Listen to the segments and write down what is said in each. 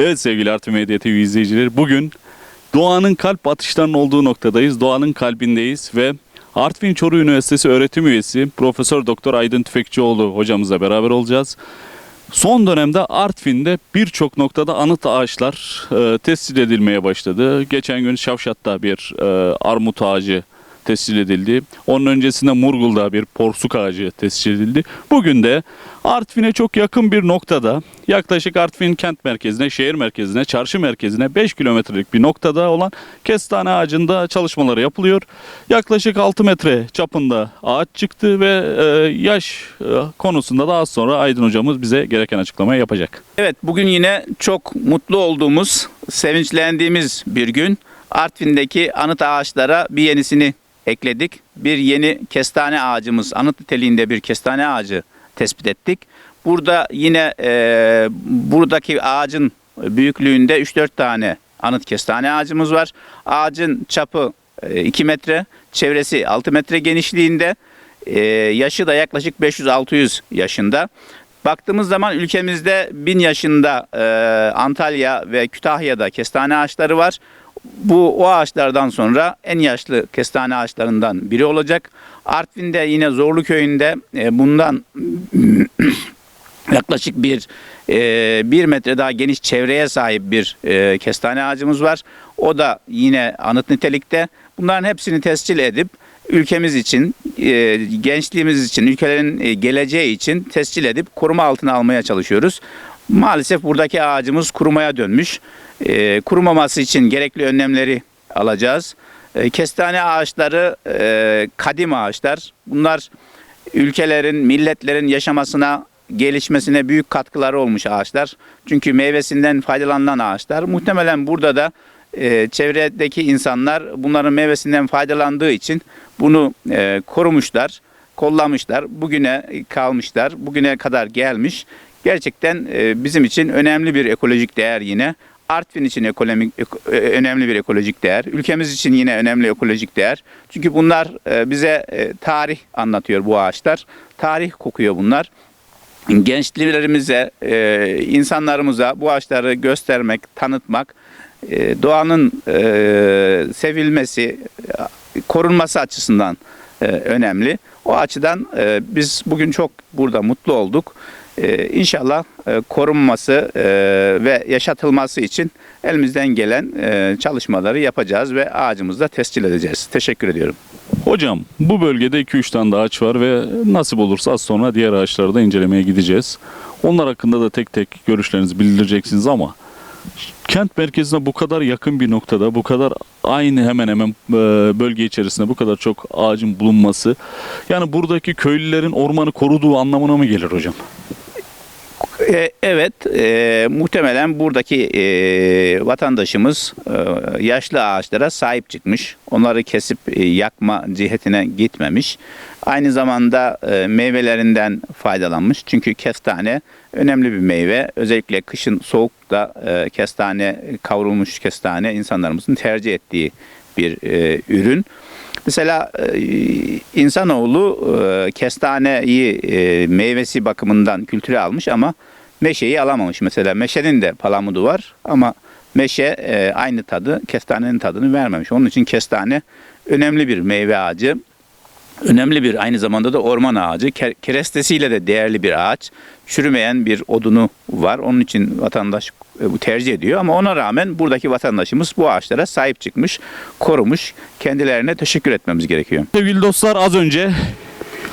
Evet sevgili Artı Medya TV izleyicileri bugün doğanın kalp atışlarının olduğu noktadayız. Doğanın kalbindeyiz ve Artvin Çoruh Üniversitesi öğretim üyesi Profesör Doktor Aydın Tüfekçioğlu hocamızla beraber olacağız. Son dönemde Artvin'de birçok noktada anıt ağaçlar e, tescil edilmeye başladı. Geçen gün Şavşat'ta bir e, armut ağacı tescil edildi. Onun öncesinde Murgul'da bir porsuk ağacı tescil edildi. Bugün de Artvin'e çok yakın bir noktada yaklaşık Artvin kent merkezine, şehir merkezine, çarşı merkezine 5 kilometrelik bir noktada olan kestane ağacında çalışmaları yapılıyor. Yaklaşık 6 metre çapında ağaç çıktı ve e, yaş e, konusunda da az sonra Aydın hocamız bize gereken açıklamayı yapacak. Evet bugün yine çok mutlu olduğumuz, sevinçlendiğimiz bir gün. Artvin'deki anıt ağaçlara bir yenisini ekledik. Bir yeni kestane ağacımız, anıt niteliğinde bir kestane ağacı tespit ettik. Burada yine e, buradaki ağacın büyüklüğünde 3-4 tane anıt kestane ağacımız var. Ağacın çapı 2 metre, çevresi 6 metre genişliğinde. E, yaşı da yaklaşık 500-600 yaşında. Baktığımız zaman ülkemizde 1000 yaşında e, Antalya ve Kütahya'da kestane ağaçları var. Bu o ağaçlardan sonra en yaşlı kestane ağaçlarından biri olacak. Artvin'de yine Zorlu köyünde e, bundan yaklaşık bir e, bir metre daha geniş çevreye sahip bir e, kestane ağacımız var. O da yine anıt nitelikte. Bunların hepsini tescil edip ülkemiz için, e, gençliğimiz için, ülkelerin e, geleceği için tescil edip koruma altına almaya çalışıyoruz. Maalesef buradaki ağacımız kurumaya dönmüş. E, kurumaması için gerekli önlemleri alacağız. E, kestane ağaçları e, kadim ağaçlar. Bunlar ülkelerin, milletlerin yaşamasına, gelişmesine büyük katkıları olmuş ağaçlar. Çünkü meyvesinden faydalanan ağaçlar. Muhtemelen burada da e, çevredeki insanlar bunların meyvesinden faydalandığı için bunu e, korumuşlar, kollamışlar. Bugüne kalmışlar, bugüne kadar gelmiş. Gerçekten bizim için önemli bir ekolojik değer yine. Artvin için ekonomik eko- e, önemli bir ekolojik değer. Ülkemiz için yine önemli ekolojik değer. Çünkü bunlar e, bize e, tarih anlatıyor bu ağaçlar. Tarih kokuyor bunlar gençlerimize, insanlarımıza bu ağaçları göstermek, tanıtmak, doğanın sevilmesi, korunması açısından önemli. O açıdan biz bugün çok burada mutlu olduk. E, inşallah e, korunması e, ve yaşatılması için elimizden gelen e, çalışmaları yapacağız ve ağacımızı da tescil edeceğiz. Teşekkür ediyorum. Hocam bu bölgede 2-3 tane ağaç var ve nasip olursa az sonra diğer ağaçları da incelemeye gideceğiz. Onlar hakkında da tek tek görüşlerinizi bildireceksiniz ama kent merkezine bu kadar yakın bir noktada bu kadar aynı hemen hemen bölge içerisinde bu kadar çok ağacın bulunması yani buradaki köylülerin ormanı koruduğu anlamına mı gelir hocam? E, Evet, e, muhtemelen buradaki e, vatandaşımız e, yaşlı ağaçlara sahip çıkmış. Onları kesip e, yakma cihetine gitmemiş. Aynı zamanda e, meyvelerinden faydalanmış. Çünkü kestane önemli bir meyve. Özellikle kışın soğukta e, kestane, kavrulmuş kestane insanlarımızın tercih ettiği bir e, ürün. Mesela e, insanoğlu e, kestaneyi e, meyvesi bakımından kültüre almış ama meşeyi alamamış. Mesela meşenin de palamudu var ama meşe aynı tadı, kestanenin tadını vermemiş. Onun için kestane önemli bir meyve ağacı. Önemli bir aynı zamanda da orman ağacı. Ke- Kerestesiyle de değerli bir ağaç. Çürümeyen bir odunu var. Onun için vatandaş e, tercih ediyor. Ama ona rağmen buradaki vatandaşımız bu ağaçlara sahip çıkmış, korumuş. Kendilerine teşekkür etmemiz gerekiyor. Sevgili dostlar az önce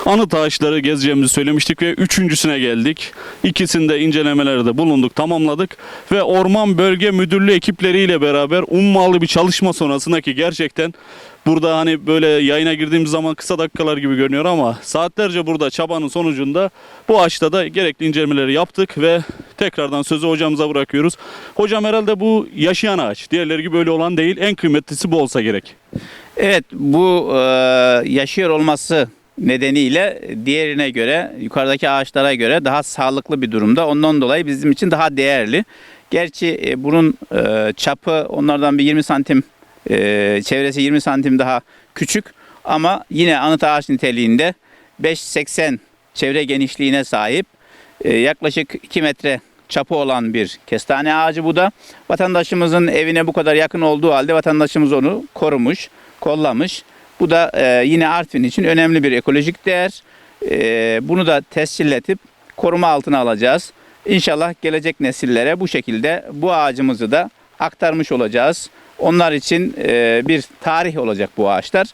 anıt ağaçları gezeceğimizi söylemiştik ve üçüncüsüne geldik. İkisinde incelemelerde bulunduk, tamamladık ve Orman Bölge Müdürlüğü ekipleriyle beraber ummalı bir çalışma sonrasında ki gerçekten burada hani böyle yayına girdiğimiz zaman kısa dakikalar gibi görünüyor ama saatlerce burada çabanın sonucunda bu ağaçta da gerekli incelemeleri yaptık ve tekrardan sözü hocamıza bırakıyoruz. Hocam herhalde bu yaşayan ağaç. Diğerleri gibi böyle olan değil. En kıymetlisi bu olsa gerek. Evet bu e, yaşıyor olması nedeniyle diğerine göre yukarıdaki ağaçlara göre daha sağlıklı bir durumda. Ondan dolayı bizim için daha değerli. Gerçi e, bunun e, çapı onlardan bir 20 santim e, çevresi 20 santim daha küçük ama yine anıt ağaç niteliğinde 5.80 çevre genişliğine sahip e, yaklaşık 2 metre çapı olan bir kestane ağacı bu da. Vatandaşımızın evine bu kadar yakın olduğu halde vatandaşımız onu korumuş, kollamış. Bu da e, yine Artvin için önemli bir ekolojik değer. E, bunu da tescilletip koruma altına alacağız. İnşallah gelecek nesillere bu şekilde bu ağacımızı da aktarmış olacağız. Onlar için e, bir tarih olacak bu ağaçlar.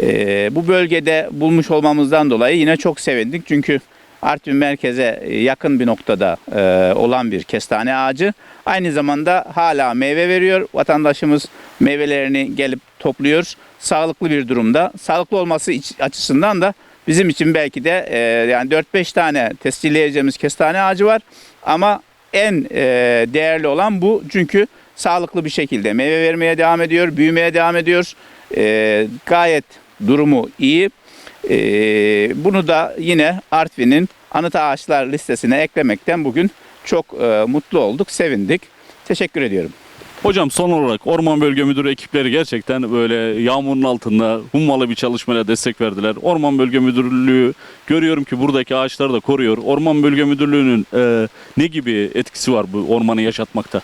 E, bu bölgede bulmuş olmamızdan dolayı yine çok sevindik. Çünkü Artvin merkeze yakın bir noktada e, olan bir kestane ağacı. Aynı zamanda hala meyve veriyor. Vatandaşımız meyvelerini gelip topluyor. Sağlıklı bir durumda. Sağlıklı olması açısından da bizim için belki de e, yani 4-5 tane tescilleyeceğimiz kestane ağacı var. Ama en e, değerli olan bu. Çünkü sağlıklı bir şekilde meyve vermeye devam ediyor, büyümeye devam ediyor. E, gayet durumu iyi. E, bunu da yine Artvin'in anıt ağaçlar listesine eklemekten bugün çok e, mutlu olduk, sevindik. Teşekkür ediyorum. Hocam son olarak Orman Bölge Müdürü ekipleri gerçekten böyle yağmurun altında hummalı bir çalışmaya destek verdiler. Orman Bölge Müdürlüğü görüyorum ki buradaki ağaçları da koruyor. Orman Bölge Müdürlüğü'nün e, ne gibi etkisi var bu ormanı yaşatmakta?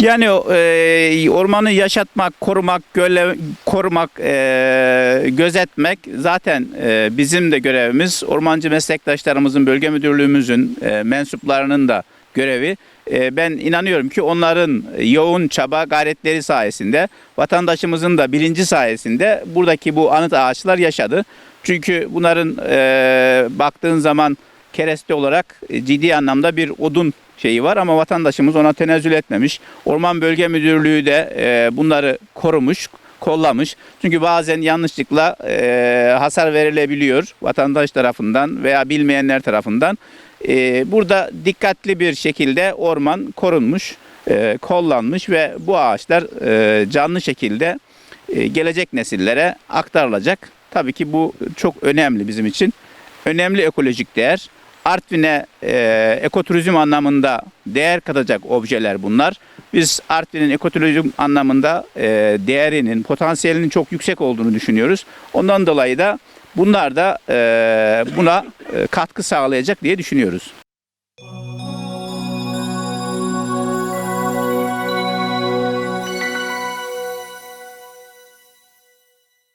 Yani e, ormanı yaşatmak, korumak, göle, korumak, e, gözetmek zaten e, bizim de görevimiz. Ormancı meslektaşlarımızın, bölge müdürlüğümüzün e, mensuplarının da görevi. E, ben inanıyorum ki onların yoğun çaba gayretleri sayesinde, vatandaşımızın da bilinci sayesinde buradaki bu anıt ağaçlar yaşadı. Çünkü bunların e, baktığın zaman kereste olarak e, ciddi anlamda bir odun şeyi var ama vatandaşımız ona tenezzül etmemiş. Orman Bölge Müdürlüğü de e, bunları korumuş, kollamış. Çünkü bazen yanlışlıkla e, hasar verilebiliyor vatandaş tarafından veya bilmeyenler tarafından. Burada dikkatli bir şekilde orman korunmuş, kollanmış ve bu ağaçlar canlı şekilde gelecek nesillere aktarılacak. Tabii ki bu çok önemli bizim için. Önemli ekolojik değer. Artvin'e e, ekoturizm anlamında değer katacak objeler bunlar. Biz Artvin'in ekoturizm anlamında e, değerinin, potansiyelinin çok yüksek olduğunu düşünüyoruz. Ondan dolayı da bunlar da e, buna e, katkı sağlayacak diye düşünüyoruz.